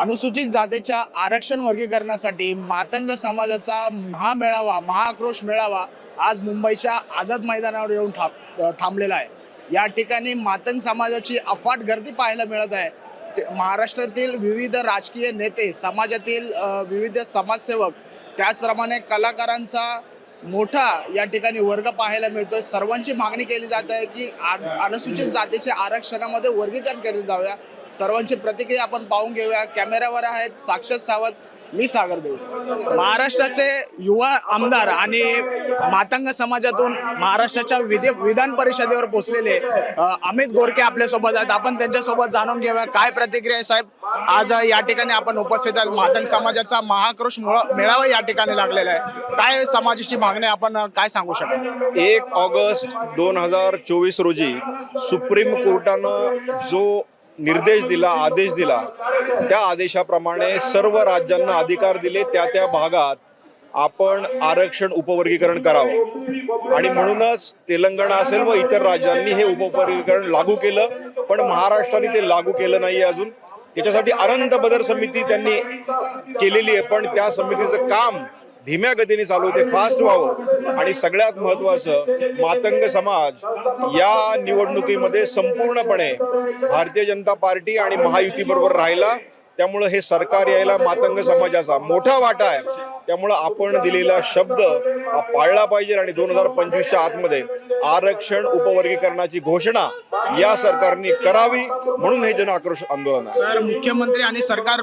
अनुसूचित जातीच्या आरक्षण वर्गीकरणासाठी मातंग समाजाचा महामेळावा महाआक्रोश मेळावा आज मुंबईच्या आझाद मैदानावर येऊन थांब थांबलेला आहे. या ठिकाणी मातंग समाजाची अफाट गर्दी पाहायला मिळत आहे. ते- महाराष्ट्रातील विविध राजकीय नेते समाजातील विविध समाजसेवक त्याचप्रमाणे कलाकारांचा मोठा या ठिकाणी वर्ग पाहायला मिळतोय. सर्वांची मागणी केली जात आहे की अनुसूचित जातीच्या आरक्षणामध्ये वर्गीकरण केले जाऊया. सर्वांची प्रतिक्रिया आपण पाहून घेऊया. कॅमेऱ्यावर आहेत साक्षर सावंत मी सागर देव महाराष्ट्राचे युवा आमदार आणि मातंग समाजातून महाराष्ट्राच्या विधी विधान परिषदेवर पोहोचलेले अमित गोरके आपल्यासोबत आहेत. आपण त्यांच्यासोबत जाणून घेऊया काय प्रतिक्रिया आहे साहेब. आज या ठिकाणी आपण उपस्थित आहोत. मातंग समाजाचा महाक्रोश मेळावा या ठिकाणी लागलेला आहे. काय समाजाची मागणी आपण काय सांगू शकतो? एक ऑगस्ट दोन हजार चोवीस रोजी सुप्रीम कोर्टानं जो निर्देश दिला आदेश दिला. त्या आदेशाप्रमाणे सर्व राज्यांना अधिकार दिले त्या त्या भागात आपण आरक्षण उपवर्गीकरण करावं. आणि म्हणूनच तेलंगणा असेल व इतर राज्यांनी हे उपवर्गीकरण लागू केलं पण महाराष्ट्राने ते लागू केलं नाही अजून. त्याच्यासाठी अनंत बदर समिती त्यांनी केलेली आहे पण त्या समितीचं काम धीम्या गतीने चालू आहे, ते फास्ट व्हावं. आणि सगळ्यात महत्वाचं मातंग समाज या निवडणुकीमध्ये संपूर्णपणे भारतीय जनता पार्टी आणि महायुती बरोबर राहिला. त्यामुळं हे सरकार यायला मातंग समाजाचा मोठा वाटा आहे. त्यामुळं आपण दिलेला शब्द पाळला पाहिजे आणि दोन हजार पंचवीसच्या आतमध्ये आरक्षण उपवर्गीकरणाची घोषणा या सरकारने करावी म्हणून हे जन आक्रोश आंदोलन आहे. सर मुख्यमंत्री आणि सरकार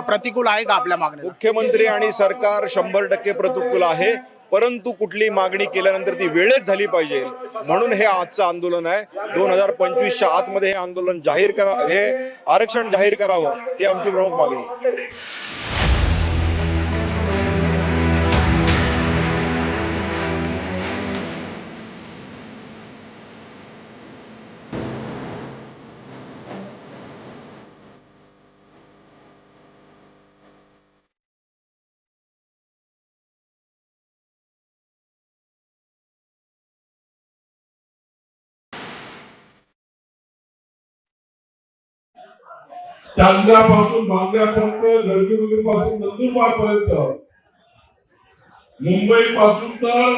प्रतिकूल आहे का आपल्या मागणीला? मुख्यमंत्री आणि सरकार शंभर टक्के प्रतिकूल आहे. परंतु कुठली मागणी केल्यानंतर ती वेळेत झाली पाहिजे. म्हणून हे आजचं आंदोलन आहे. दोन हजार पंचवीसच्या आतमध्ये हे आंदोलन जाहीर करा हे आरक्षण जाहीर करावं ही आमची प्रमुख मागणी. आहे. चांदण्यापासून गडचिरोली पासून नंदुरबार पर्यंत मुंबई पासून तर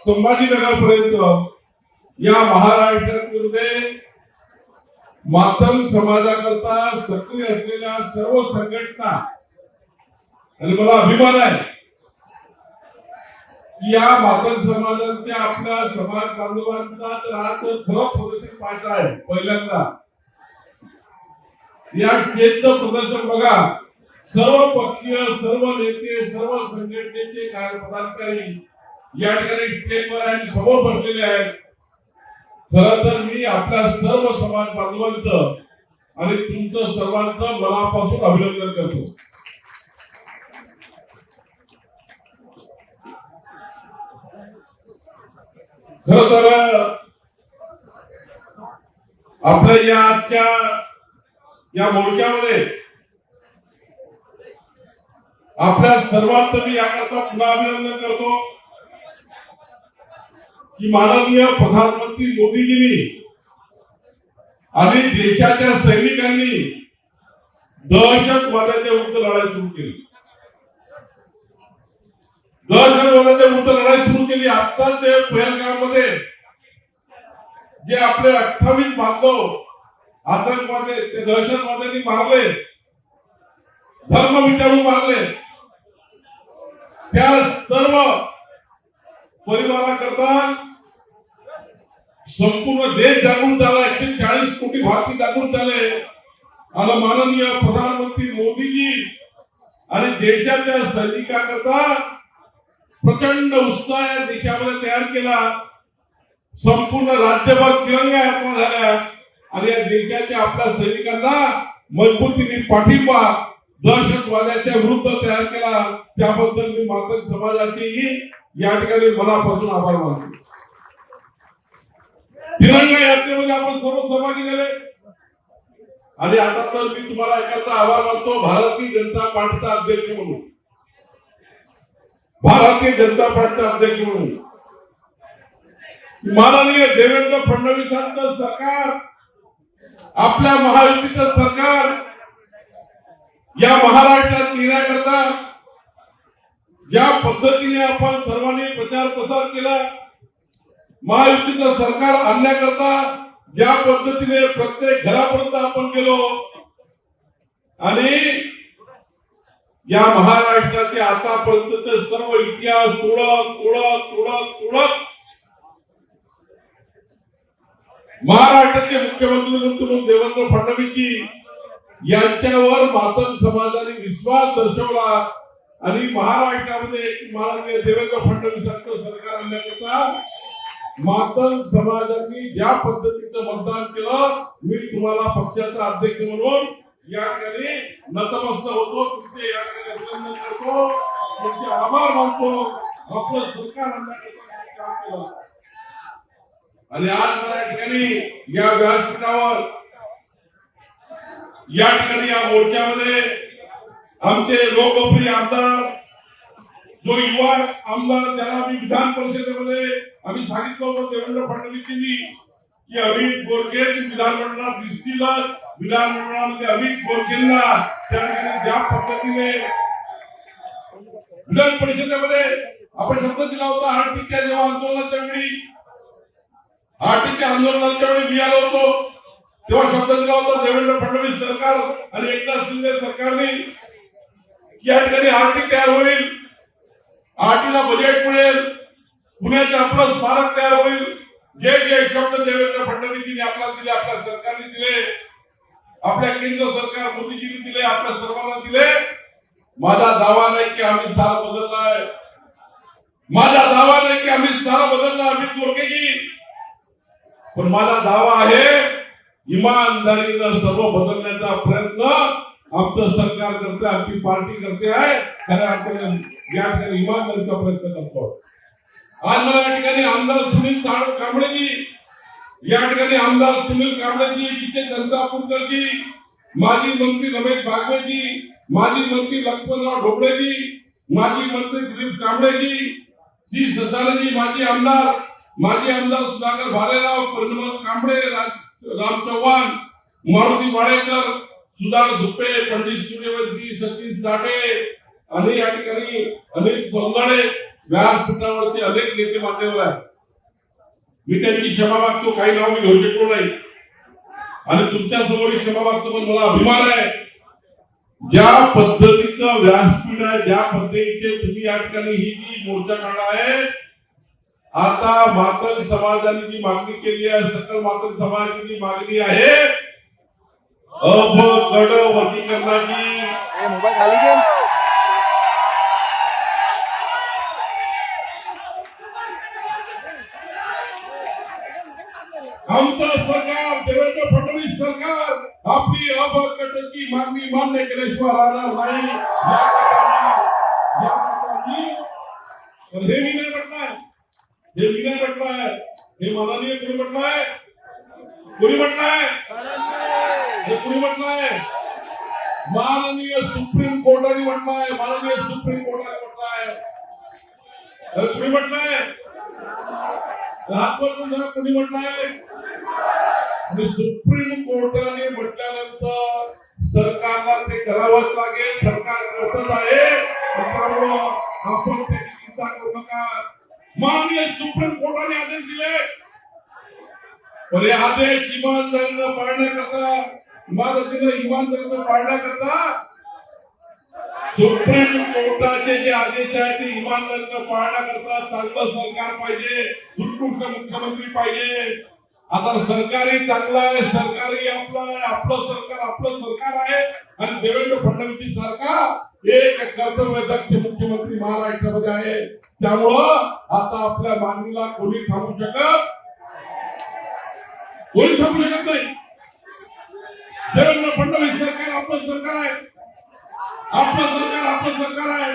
संभाजीनगर पर्यंत या महाराष्ट्रामध्ये मातम समाजाकरता सक्रिय असलेल्या सर्व संघटना आणि मला अभिमान आहे की या मातम समाजाच्या आपल्या समाज बांधवांचा तर आज खरं प्रदर्शन पाहत आहे पहिल्यांदा या स्टेजचं प्रदर्शन बघा. सर्व पक्षीय सर्व नेते सर्व संघटनेचे काय पदाधिकारी या ठिकाणी स्टेजवर आणि समोर बसलेले आहेत. खर तर मी आपल्या सर्व समाज बांधवांचं आणि तुमचं सर्वांचं मनापासून अभिनंदन करतो. खर तर आपल्या या आजच्या या मोडक्यामध्ये आपल्या सर्वांचं मी याकरता पुन्हा अभिनंदन करतो की माननीय प्रधानमंत्री मोदीजींनी आणि देशाच्या सैनिकांनी दहशतवादाच्या विरुद्ध लढाई सुरू केली. दहशतवादाच्या विरुद्ध लढाई सुरू केली. आत्ताच ते पहलगाममध्ये जे आपले अठ्ठावीस बांधव आतंकवादी ते दहशतवाद्यांनी मारले. धर्म विचारून मारले. त्या सर्व परिवाराकरता संपूर्ण देश जागृत झाला. एकशे चाळीस कोटी भारतीय जागृत झाले. आणि माननीय प्रधानमंत्री मोदीजी आणि देशाच्या सैनिकाकरता प्रचंड उत्साह या देशामध्ये तयार केला. संपूर्ण राज्यभर तिरंगा यात्रा झाल्या. आणि या देशाच्या आपल्या सैनिकांना मजबूतीने पाठिंबा दहशतवाद्याच्या विरुद्ध तयार केला. त्याबद्दल मी मातक समाजाचेही या ठिकाणी मनापासून आभार मानतो. तिरंगा यात्रेमध्ये आपण सर्व सहभागी झाले. आणि आता तर मी तुम्हाला याकरता आभार मानतो. भारतीय जनता पार्टीचा अध्यक्ष म्हणून. भारतीय जनता पार्टीचा अध्यक्ष म्हणून. माननीय देवेंद्र फडणवीसांचं सरकार आपल्या महायुतीचं सरकार या महाराष्ट्रात येण्याकरता ज्या पद्धतीने आपण सर्वांनी प्रचार प्रसार केला महायुतीचं सरकार आणण्याकरता ज्या पद्धतीने प्रत्येक घरापर्यंत आपण गेलो. आणि या महाराष्ट्राचे आतापर्यंतचे सर्व इतिहास तोडत तोडत तोडत तोडत महाराष्ट्राचे मुख्यमंत्री म्हणून देवेंद्र फडणवीस यांच्यावर मातन समाजाने विश्वास दर्शवला आणि महाराष्ट्रामध्ये माननीय देवेंद्र फडणवीसांचं सरकार आणण्याकरता मातन समाजांनी ज्या पद्धतीचं मतदान केलं मी तुम्हाला पक्षाचा अध्यक्ष म्हणून या ठिकाणी नतमस्त होतो. तुमचे या ठिकाणी अभिनंदन करतो. तुमचे आभार मानतो. आपलं सरकार आणण्याकरता काम केलं. आणि आज मला या ठिकाणी या व्यासपीठावर या ठिकाणी या मोर्चामध्ये आमचे लोकप्रिय आमदार जो युवा आमदार त्याला आम्ही विधान परिषदेमध्ये आम्ही सांगितलं होतं देवेंद्र फडणवीसांनी की अमित गोरखे विधानमंडळात दिसतीलच. विधानमंडळामध्ये अमित गोरखेंना त्या ठिकाणी ज्या पद्धतीने विधान परिषदेमध्ये आपण शब्द दिला होता आरटीच्या जेव्हा आंदोलनाच्या वेळी आरटीच्या आंदोलनाच्या वेळी मी आलो होतो तेव्हा शब्द दिला होता देवेंद्र फडणवीस सरकार आणि एकनाथ शिंदे सरकारने या ठिकाणी आरटी तयार होईल आरटीला बजेट मिळेल पुण्याचे आपलं स्मारक तयार होईल. जे जे शब्द देवेंद्र फडणवीसजींनी आपल्याला दिले आपल्या सरकारने दिले आपल्या केंद्र सरकार मोदीजींनी दिले आपल्या सर्वांना दिले. माझा दावा नाही की आम्ही सारा बदललाय माझा दावा नाही की आम्ही सारा बदलला आम्ही गोरखेजी पण माझा दावा आहे इमानदारीनं सर्व बदलण्याचा प्रयत्न आमचं सरकार करते आमची पार्टी करते आहे. खऱ्या अर्थाने या ठिकाणी इमानदारीचा प्रयत्न करतो. आज मला या ठिकाणी आमदार सुनील साळ कांबळेजी या ठिकाणी आमदार सुनील कांबळेजी जिथे जनता पुरकरजी माजी मंत्री रमेश बागवेजी माजी मंत्री लक्ष्मणराव ढोबळेजी माजी मंत्री दिलीप कांबळेजी श्री ससारेजी माजी आमदार माजी आमदार सुधाकर भालेराव परिमल कांबळे राम चव्हाण मारुती वाडेकर सुधार धुपे पंडित सूर्यवंशी सतीश साठे आणि या ठिकाणी अनिल सोंदळे व्यासपीठावरती अनेक नेते मान्यवर आहेत. मी त्यांची क्षमा मागतो काही नाव मी घेऊ शकलो नाही. आणि तुमच्यासमोर क्षमा मागतो पण मला अभिमान आहे. ज्या पद्धतीचं व्यासपीठ आहे ज्या पद्धतीचे तुम्ही या ठिकाणी ही जी मोर्चा काढला आहे आता मातंग समाजाने जी मागणी केली आहे सकल मातंग समाजाची मागणी आहे अब कड वर्गीकरणाची आमचं सरकार देवेंद्र फडणवीस सरकार आपली अबकटची मागणी मान्य केल्याशिवाय राहणार नाही. या तर हे मी नाही म्हटलंय हे मी नाही म्हटलंय. हे माननीय कोणी म्हटलंय? कोणी म्हटलंय? हे कोणी म्हटलंय? माननीय सुप्रीम कोर्टाने म्हटलंय माननीय सुप्रीम कोर्टाने म्हटलंय. कोणी म्हटलंय? राजवरून कोणी म्हटलंय? आणि सुप्रीम कोर्टाने म्हटल्यानंतर सरकारला ते करावंच लागेल सरकार करतच आहे. आपण त्याची चिंता करू नका. माननीय सुप्रीम कोर्टाने आदेश दिले. पण हे आदेश इमानदारीनं पाळण्याकरता इमानदारीनं इमानदारीनं पाळण्याकरता सुप्रीम कोर्टाचे जे आदेश आहेत ते इमानदारीनं पाळण्याकरता चांगलं सरकार पाहिजे उत्कृष्ट मुख्यमंत्री पाहिजे. आता सरकारही चांगलं आहे सरकारही आपलं आहे आपलं सरकार आपलं सरकार आहे. आणि देवेंद्र फडणवीस सरकार एक कर्तव्यदक्ष मुख्यमंत्री महाराष्ट्रामध्ये आहे. त्यामुळं आता आपल्या मागणीला कोणी थांबू शकत? कोणी थांबू शकत नाही? देवेंद्र फडणवीस सरकार आपलं सरकार आहे. आपलं सरकार आपलं सरकार आहे.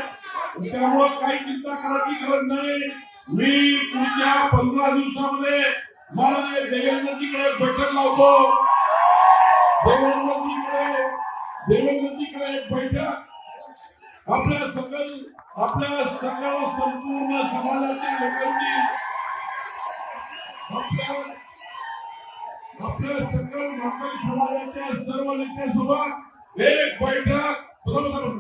त्यामुळं काही चिंता करायची गरज नाही. मी पुढच्या पंधरा दिवसामध्ये महाराज देवेंद्र तिकडे बैठक लावतो. देवेंद्र तिकडे देवेंद्र तिकडे बैठक आपल्या सकल आपल्या सकल संपूर्ण समाजाच्या लोकांची आपल्या आपल्या सकल माकल समाजाच्या सर्व नेत्यासोबत एक बैठक प्रथम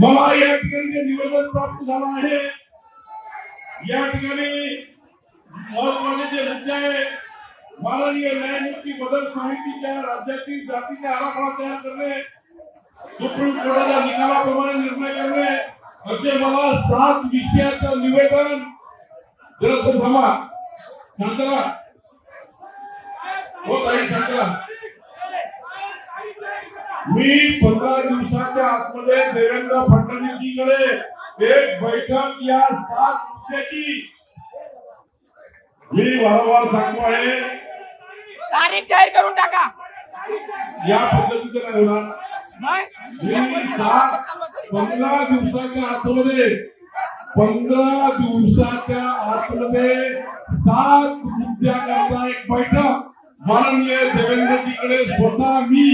मला या ठिकाणी निवेदन प्राप्त झालं आहे या ठिकाणी महत्त्वाचे जे मुद्दे आहे माननीय न्यायमूर्ती बदल समितीच्या राज्यातील जातीचा आराखडा तयार करणे सुप्रीम कोर्टाच्या निकालाप्रमाणे निर्णय करणे म्हणजे मला सात विषयाचं निवेदन जरा तो थांबा शांतरा. हो ताई शांतरा. मी पंधरा दिवसाच्या आतमध्ये देवेंद्र फडणवीसजीकडे एक बैठक या सात मुद्द्याची मी वारंवार सांगतो आहे. तारीख जाहीर करून टाका. या पद्धतीचं नाही होणार? मी सात पंधरा दिवसाच्या आतमध्ये पंधरा दिवसाच्या आतमध्ये सात मुद्द्याकरता एक बैठक माननीय देवेंद्रजीकडे स्वतः मी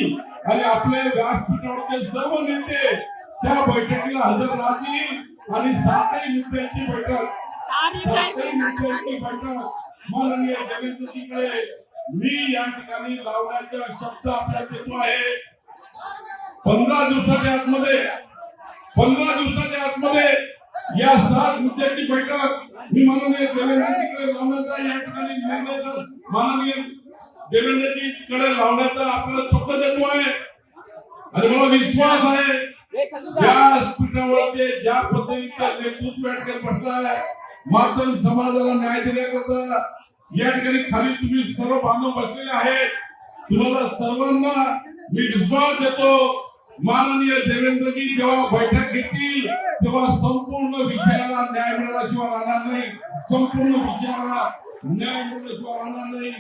आणि आपले व्यासपीठावरचे सर्व नेते त्या बैठकीला हजर राहतील. आणि सातही मुद्द्यांची बैठक सातही मुद्द्यांची बैठक माननीय देवेंद्रजीकडे मी या ठिकाणी लावण्याचा शब्द आपल्याला देतो आहे. पंधरा दिवसाच्या आतमध्ये पंधरा दिवसाच्या आतमध्ये या सात मुद्द्यांची बैठक मी माननीय देवेंद्रजीकडे लावण्याचा या ठिकाणी निर्णय कर- माननीय देवेंद्रजीकडे लावण्याचा आपल्याला शब्द देतो आहे. आणि मला विश्वास आहे व्यासपीठावरती ज्या पद्धतीचं नेतृत्व या ठिकाणी बसलाय मातंग समाजाला न्याय देण्याकरता या ठिकाणी खाली तुम्ही सर्व बांधव बसलेले आहेत. तुम्हाला सर्वांना मी विश्वास देतो. माननीय देवेंद्रजी जेव्हा बैठक घेतील तेव्हा संपूर्ण विषयाला न्याय मिळाल्याशिवाय राहणार नाही. संपूर्ण विषयाला न्याय मिळाल्याशिवाय राहणार नाही.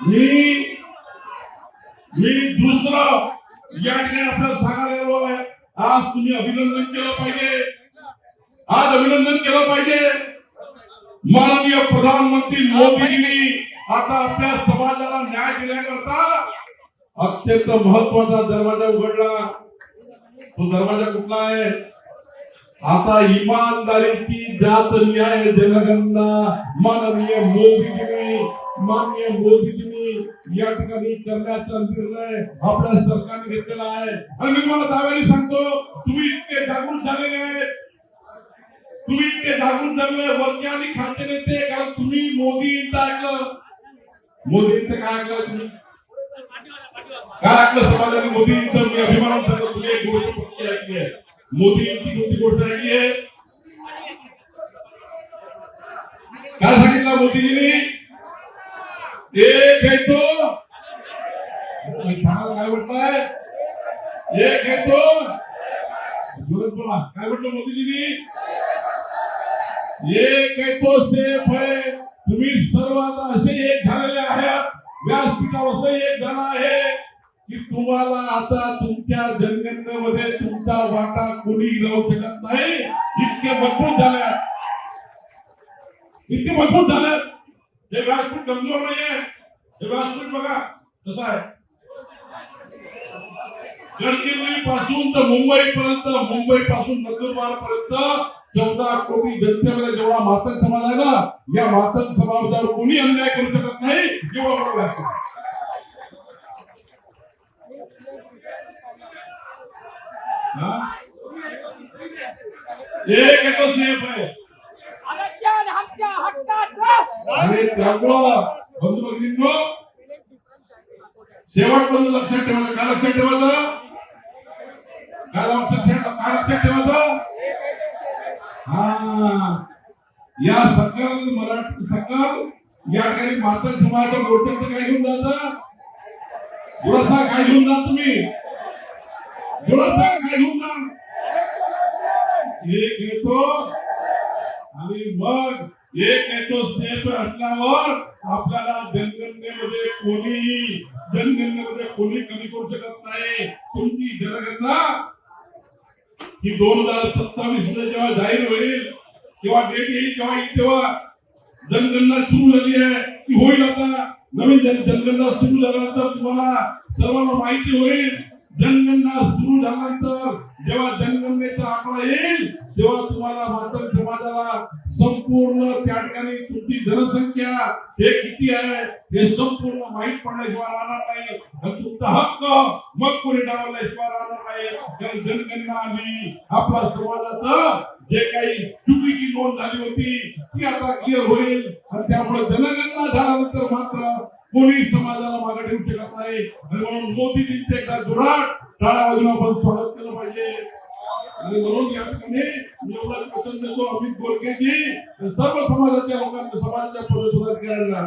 मी मी दुसरं या ठिकाणी आपल्याला सांगायला आलो आहे. आज तुम्ही अभिनंदन केलं पाहिजे. आज अभिनंदन केलं पाहिजे. माननीय प्रधानमंत्री मोदीजींनी आता आपल्या समाजाला न्याय दिल्याकरता अत्यंत महत्त्वाचा दरवाजा उघडला. तो दरवाजा कुठला आहे? आता इमानदारीची जात न्याय जनगणना माननीय मोदीजींनी माननीय मोदीजींनी या ठिकाणी करण्याचा निर्णय आपल्या सरकारने घेतलेला आहे. आणि मी मला दाव्याने सांगतो तुम्ही इतके जागृत झालेले आहेत. तुम्ही इतके जागृत झालेले वर्गीय आणि खाते नेते कारण तुम्ही मोदींचं ऐकलं. मोदींचं काय ऐकलं तुम्ही? काय ऐकलं समाजाने? मोदींचं मी अभिमानात सांगतो तुम्ही एक गोष्ट पक्की ऐकली आहे. मोदींची कोणती गोष्ट ऐकली आहे. काय सांगितलं मोदीजींनी? एक है तो काय म्हटलंय एक है तो जोरात बोला काय म्हटलं मोदीजींनी एक है तो सेफ है तुम्ही सर्व आता असे एक झालेले आहात. व्यासपीठावर असं एक झालं आहे की तुम्हाला आता तुमच्या जनगणनेमध्ये तुमचा वाटा कोणी राहू शकत नाही. इतके मजबूत झाल्यात इतके मजबूत झाल्यात हे व्यासपीठ कमजोर नाहीये. हे व्यासपीठ बघा कसं आहे? गडचिरोली पासून तर मुंबई पर्यंत मुंबई पासून नंदुरबार पर्यंत चौदा कोटी जनतेमध्ये जेवढा मातक समाज आहे ना या मातक समाजावर कोणी अन्याय करू शकत नाही एवढं मोठं व्यासपीठ. एक एकच सेफ आहे. आरक्षण हक्क हक्काचं आणि त्यामुळं बंधू भगिनींनो शेवटपर्यंत लक्षात ठेवायचं. काय लक्षात ठेवायचं? काय लक्षात ठेवा काय लक्षात ठेवायचं? हा. या सकल मराठी सकल या ठिकाणी मातक समाजाच्या गोष्टीचं काय घेऊन जात गुरसा काय घेऊन जा तुम्ही? गुरसा काय घेऊन जा एक येतो आणि मग एक येतो सेफ असल्यावर आपल्याला जनगणनेमध्ये कोणीही जनगणनेमध्ये कोणी कमी करू शकत नाही. तुमची जनगणना ही दोन हजार सत्तावीसमध्ये जेव्हा जाहीर होईल तेव्हा डेट येईल तेव्हा येईल तेव्हा जनगणना सुरू झाली आहे. ती होईल आता. नवीन जन जनगणना सुरू झाल्यानंतर तुम्हाला सर्वांना माहिती होईल. जनगणना सुरू झाल्यानंतर जेव्हा जनगणनेचा आकडा येईल तेव्हा तुम्हाला मातंग समाजाला संपूर्ण त्या ठिकाणी तुमची जनसंख्या हे किती आहे हे संपूर्ण माहीत पडल्याशिवाय राहणार नाही आणि तुमचा हक्क मग कोणी डावल्याशिवाय राहणार नाही. कारण जनगणना आली आपला समाजाचं जे काही चुकीची नोंद झाली होती ती आता क्लिअर होईल. आणि त्यामुळे जनगणना झाल्यानंतर मात्र कोणी समाजाला मागे ठेवू शकत नाही. आणि म्हणून मोदीजींचे एकदा दुराट टाळ्या वाजून आपण स्वागत केलं पाहिजे. आणि म्हणून या ठिकाणी मी एवढा वचन देतो अमित गोरखेजी सर्व समाजाच्या लोकांना समाजाच्या पदाधिकाऱ्यांना.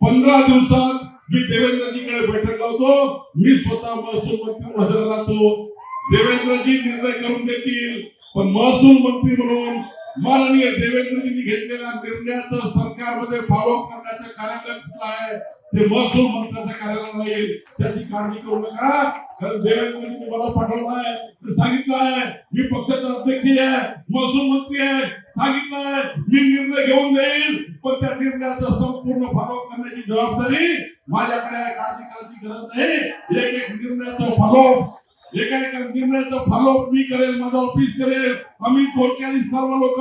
पंधरा दिवसात मी देवेंद्रजीकडे बैठक लावतो. मी स्वतः महसूल मंत्री म्हणून हजर राहतो. देवेंद्रजी निर्णय करून देतील. पण महसूल मंत्री म्हणून माननीय देवेंद्रजींनी घेतलेल्या निर्णयाचं सरकारमध्ये फॉलोअप करण्याचं कार्यालय कुठलं आहे? ते महसूल मंत्र्याच्या कार्यालयाला येईल त्याची काळजी करू नका. कारण देवेंद्रांनी मला पाठवलं आहे सांगितलं आहे. मी पक्षाचा अध्यक्ष आहे. महसूल मंत्री आहे. सांगितलं आहे. मी निर्णय घेऊन जाईल पण त्या निर्णयाचा संपूर्ण फॉलोअप करण्याची जबाबदारी माझ्याकडे काळजी करायची गरज नाही. एक एक निर्णयाचा फॉलोअप जे काही निर्णयाचं फॉलो मी करेल माझं ऑफिस करेल. अमित गोरखे सर्व लोक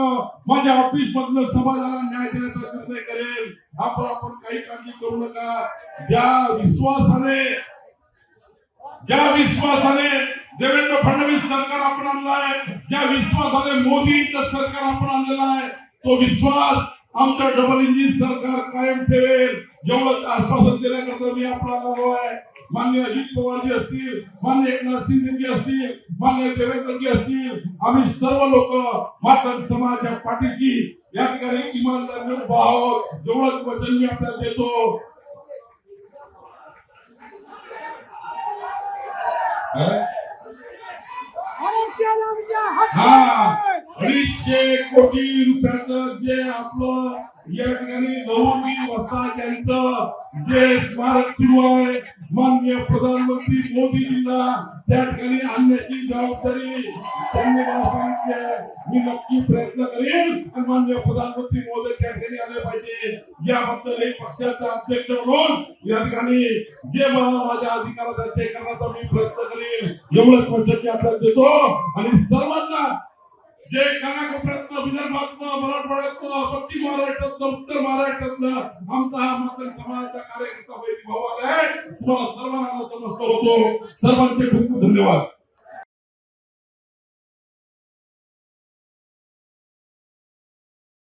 माझ्या ऑफिस मधनं समाजाला न्याय देण्याचा निर्णय करेल. आपण आपण काही काळजी करू नका. ज्या विश्वासाने ज्या विश्वासाने देवेंद्र फडणवीस सरकार आपण आणलाय ज्या विश्वासाने मोदीचं सरकार आपण आणलेलं आहे तो विश्वास आमचं डबल इंजिन सरकार कायम ठेवेल. एवढं आश्वासन देण्याकरता मी आपला आलो आहे. मान्य अजित पवारजी असतील मान्य एकनाथ शिंदेजी असतील मान्य देवेंद्रजी असतील आम्ही सर्व लोक माता समाजाच्या पाठीची या ठिकाणी इमानदारीने उभा आहोत. एवढंच वचन मी आपल्याला देतो. हा? अडीचशे कोटी रुपयाचं जे आपलं या ठिकाणी लहुरी वस्ताद यांचं जे स्मारक सुरू आहे माननीय प्रधानमंत्री मोदीजींना त्या ठिकाणी आणण्याची जबाबदारी त्यांनी मला सांगितली आहे. मी नक्की प्रयत्न करेन आणि माननीय प्रधानमंत्री मोदी त्या ठिकाणी आले पाहिजे. याबद्दल पक्षाचा अध्यक्ष म्हणून या ठिकाणी जे मला माझ्या अधिकारात ते करण्याचा मी प्रयत्न करेन. एवढंच पद्धती आपल्याला देतो. आणि सर्वांना जे कानाकोपऱ्यातनं विदर्भातनं मराठवाड्यातनं पश्चिम महाराष्ट्रातनं उत्तर महाराष्ट्रातनं आमचा हा मातंग समाजाचा कार्यकर्ता भाऊ आलाय तुम्हाला सर्वांना नमस्कार होतो. सर्वांचे खूप खूप धन्यवाद.